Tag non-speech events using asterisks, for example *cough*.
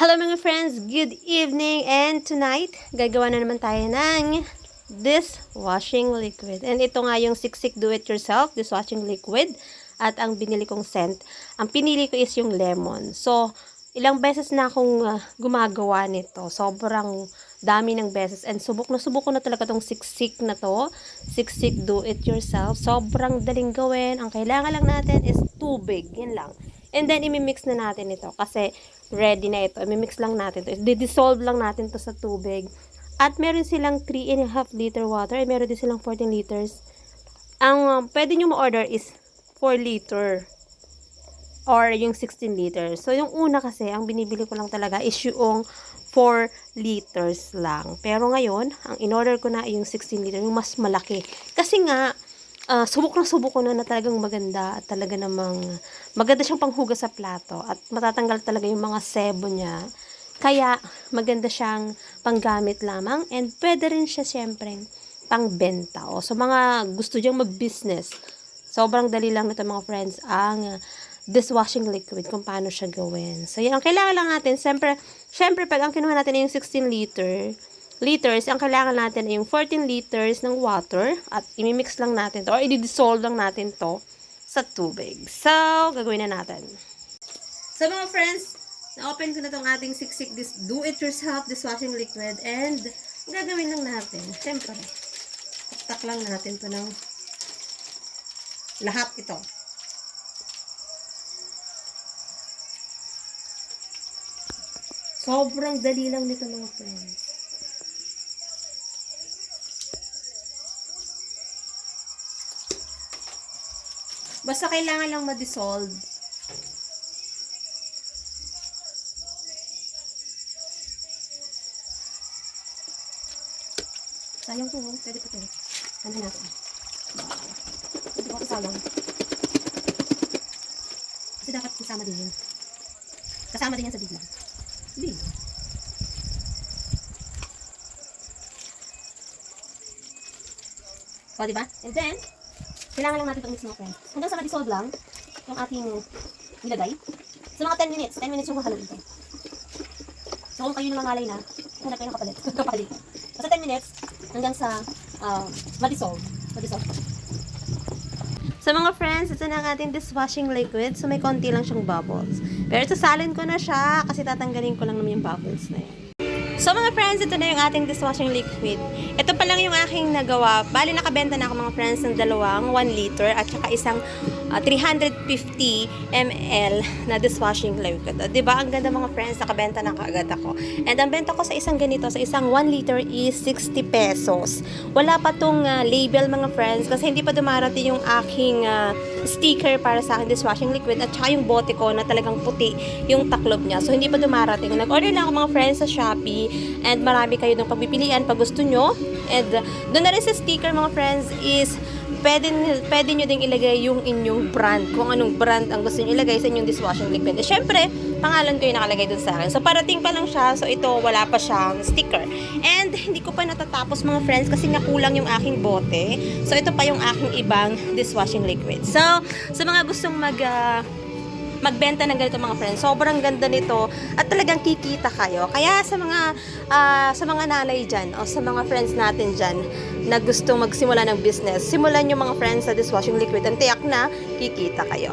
Hello mga friends, good evening and tonight gagawa na naman tayo ng dishwashing liquid. And ito nga yung Siksik Do It Yourself dishwashing liquid at ang binili kong scent. Ang pinili ko is yung lemon. So, ilang beses na akong uh, gumagawa nito. Sobrang dami ng beses and subok na subok ko na talaga tong siksik na to. Siksik Do It Yourself. Sobrang daling gawin. Ang kailangan lang natin is tubig. Yan lang. And then, imimix na natin ito kasi ready na ito. Imimix lang natin ito. Di-dissolve lang natin to sa tubig. At meron silang 3 and a half liter water. And meron din silang 14 liters. Ang um, pwede nyo ma-order is 4 liter or yung 16 liters. So, yung una kasi, ang binibili ko lang talaga is yung 4 liters lang. Pero ngayon, ang in-order ko na ay yung 16 liter, yung mas malaki. Kasi nga, uh, subok na subok ko na na talagang maganda at talaga namang maganda siyang panghugas sa plato at matatanggal talaga yung mga sebo niya. Kaya maganda siyang panggamit lamang and pwede rin siya siyempre pangbenta. O so mga gusto diyang mag-business, sobrang dali lang nito mga friends ang dishwashing liquid kung paano siya gawin. So yan, ang kailangan lang natin, siyempre, siyempre pag ang kinuha natin ay yung 16 liter, liters, ang kailangan natin ay yung 14 liters ng water at imimix lang natin to or i-dissolve lang natin to sa tubig. So, gagawin na natin. So, mga friends, na-open ko na tong ating siksik this do-it-yourself dishwashing liquid and gagawin lang natin, syempre, taktak lang natin to ng lahat ito. Sobrang dali lang nito mga friends. Basta kailangan lang ma-dissolve. Sayang to, oh. pwede pa to. Ano natin? Pwede ko isayang. Kasi dapat kasama din yun. Kasama din yan sa bigla. Hindi. O, diba? And then, kailangan lang natin itong mix natin. Hanggang sa ma-dissolve lang yung ating nilagay. So, mga 10 minutes. 10 minutes yung mahalo dito. So, kung kayo naman malay na, hanap kayo ng kapalit. *laughs* kapalit. Basta 10 minutes hanggang sa uh, ma-dissolve. Ma-dissolve. So mga friends, ito na ang ating dishwashing liquid. So may konti lang siyang bubbles. Pero sasalin ko na siya kasi tatanggalin ko lang naman yung bubbles na yan. So mga friends, ito na yung ating dishwashing liquid. Ito lang yung aking nagawa. Bali, nakabenta na ako mga friends ng dalawang 1 liter at saka isang uh, 350 ml na dishwashing liquid. Uh, diba? Ang ganda mga friends, nakabenta na kaagad ako. And ang benta ko sa isang ganito, sa isang 1 liter is 60 pesos. Wala pa tong uh, label mga friends kasi hindi pa dumarating yung aking uh, sticker para sa aking dishwashing liquid at saka yung bote ko na talagang puti yung taklob niya. So, hindi pa dumarating. Nag-order lang ako mga friends sa Shopee and marami kayo ng pagpipilian pag gusto nyo. And uh, doon na rin sa sticker mga friends is pwede, pwede nyo ding ilagay yung inyong brand. Kung anong brand ang gusto nyo ilagay sa inyong dishwashing liquid. Eh, syempre, pangalan ko yung nakalagay dun sa akin. So, parating pa lang siya. So, ito, wala pa siyang sticker. And, hindi ko pa natatapos mga friends kasi nga kulang yung aking bote. So, ito pa yung aking ibang dishwashing liquid. So, sa mga gustong mag... Uh, magbenta ng ganito mga friends. Sobrang ganda nito at talagang kikita kayo. Kaya sa mga uh, sa mga nanay diyan o sa mga friends natin diyan na gustong magsimula ng business, simulan niyo mga friends sa dishwashing liquid and tiyak na kikita kayo.